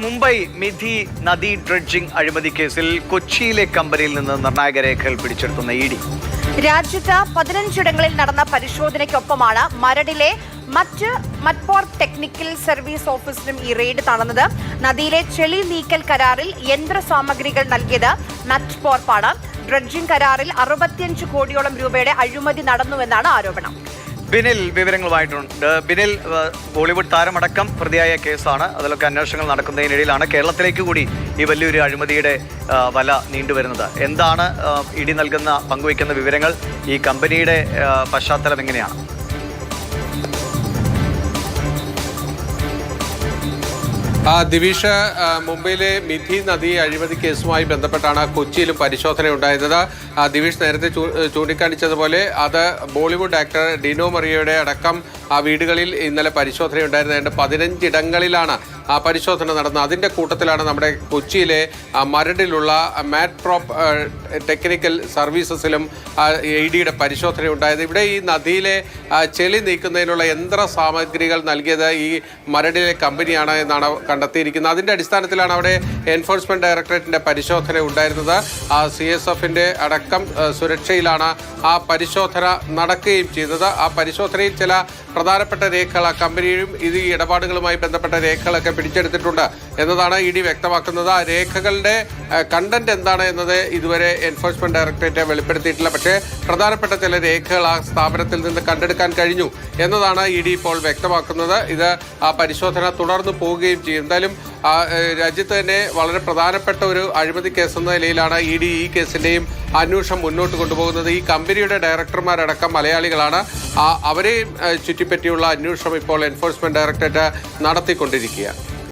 മുംബൈ മിഥി നദി ഡ്രഡ്ജിംഗ് അഴിമതി കേസിൽ കൊച്ചിയിലെ കമ്പനിയിൽ നിന്ന് നിർണായക രേഖകൾ പിടിച്ചെടുത്തുന്ന ഇ ഡി രാജ്യത്ത് പതിനഞ്ചിടങ്ങളിൽ നടന്ന പരിശോധനയ്ക്കൊപ്പമാണ് മരടിലെ മറ്റ് മറ്റ്പോർ ടെക്നിക്കൽ സർവീസ് ഓഫീസിലും ഈ റെയ്ഡ് നടന്നത് നദിയിലെ ചെളി നീക്കൽ കരാറിൽ യന്ത്ര സാമഗ്രികൾ നൽകിയത് മറ്റ്പോർപ്പാണ്. ഡ്രഡ്ജിംഗ് കരാറിൽ അറുപത്തിയഞ്ച് കോടിയോളം രൂപയുടെ അഴിമതി നടന്നുവെന്നാണ് ആരോപണം. ബിനിൽ വിവരങ്ങളുമായിട്ടുണ്ട്. ബിനിൽ ബോളിവുഡ് താരമടക്കം പ്രതിയായ കേസാണ്. അതിലൊക്കെ അന്വേഷണങ്ങൾ നടക്കുന്നതിനിടയിലാണ് കേരളത്തിലേക്ക് കൂടി ഈ വലിയൊരു അഴിമതിയുടെ വല നീണ്ടുവരുന്നത്. എന്താണ് ഇടി നൽകുന്ന പങ്കുവയ്ക്കുന്ന വിവരങ്ങൾ ഈ കമ്പനിയുടെ പശ്ചാത്തലം എങ്ങനെയാണ്? ദിവിഷ മുംബൈയിലെ മിഥി നദി അഴിമതി കേസുമായി ബന്ധപ്പെട്ടാണ് കൊച്ചിയിലും പരിശോധന ഉണ്ടായിരുന്നത് ആ, ദിവിഷ് നേരത്തെ ചൂണ്ടിക്കാണിച്ചതുപോലെ അത് ബോളിവുഡ് ആക്ടർ ഡിനോ മറിയയുടെ അടക്കം ആ വീടുകളിൽ ഇന്നലെ പരിശോധന ഉണ്ടായിരുന്നത് പതിനഞ്ചിടങ്ങളിലാണ് ആ പരിശോധന നടന്നത്. അതിന്റെ കൂട്ടത്തിലാണ് നമ്മുടെ കൊച്ചിയിലെ മരടിലുള്ള മാറ്റ് പ്രോപ്പ് ടെക്നിക്കൽ സർവീസസിലും എ ഡിയുടെ പരിശോധന ഉണ്ടായത് ഇവിടെ ഈ നദിയിലെ ചെളി നീക്കുന്നതിനുള്ള യന്ത്ര സാമഗ്രികൾ നൽകിയത് ഈ മരടിലെ കമ്പനിയാണ് എന്നാണ് കണ്ടെത്തിയിരിക്കുന്നത്. അതിന്റെ അടിസ്ഥാനത്തിലാണ് അവിടെ എൻഫോഴ്സ്മെന്റ് ഡയറക്ടറേറ്റിന്റെ പരിശോധന ഉണ്ടായിരുന്നത്. ആ സി എസ് എഫിന്റെ അടക്കം സുരക്ഷയിലാണ് ആ പരിശോധന നടക്കുകയും ചെയ്തത്. ആ പരിശോധനയിൽ ചില പ്രധാനപ്പെട്ട രേഖകൾ ആ കമ്പനിയും ഇത് ഈ ഇടപാടുകളുമായി ബന്ധപ്പെട്ട രേഖകളൊക്കെ പിടിച്ചെടുത്തിട്ടുണ്ട് എന്നതാണ് ഇ ഡി വ്യക്തമാക്കുന്നത്. ആ രേഖകളുടെ കണ്ടന്റ് എന്താണ് എന്നത് ഇതുവരെ എൻഫോഴ്സ്മെന്റ് ഡയറക്ടറേറ്റ് വെളിപ്പെടുത്തിയിട്ടില്ല. പക്ഷേ പ്രധാനപ്പെട്ട ചില രേഖകൾ ആ സ്ഥാപനത്തിൽ നിന്ന് കണ്ടെടുക്കാൻ കഴിഞ്ഞു എന്നതാണ് ഇ ഡി ഇപ്പോൾ വ്യക്തമാക്കുന്നത്. ഇത് ആ പരിശോധന തുടർന്ന് പോവുകയും ചെയ്യും. എന്തായാലും രാജ്യത്ത് തന്നെ വളരെ പ്രധാനപ്പെട്ട ഒരു അഴിമതി കേസ് എന്ന നിലയിലാണ് ഇ ഡി ഈ കേസിന്റെയും അന്വേഷണം മുന്നോട്ട് കൊണ്ടുപോകുന്നത്. ഈ കമ്പനിയുടെ ഡയറക്ടർമാരടക്കം മലയാളികളാണ്. ഏഹ്, ചുറ്റിപ്പറ്റിയുള്ള അന്വേഷണം ഇപ്പോൾ എൻഫോഴ്സ്മെന്റ് ഡയറക്ടറേറ്റ് നടത്തിക്കൊണ്ടിരിക്കുകയാണ്.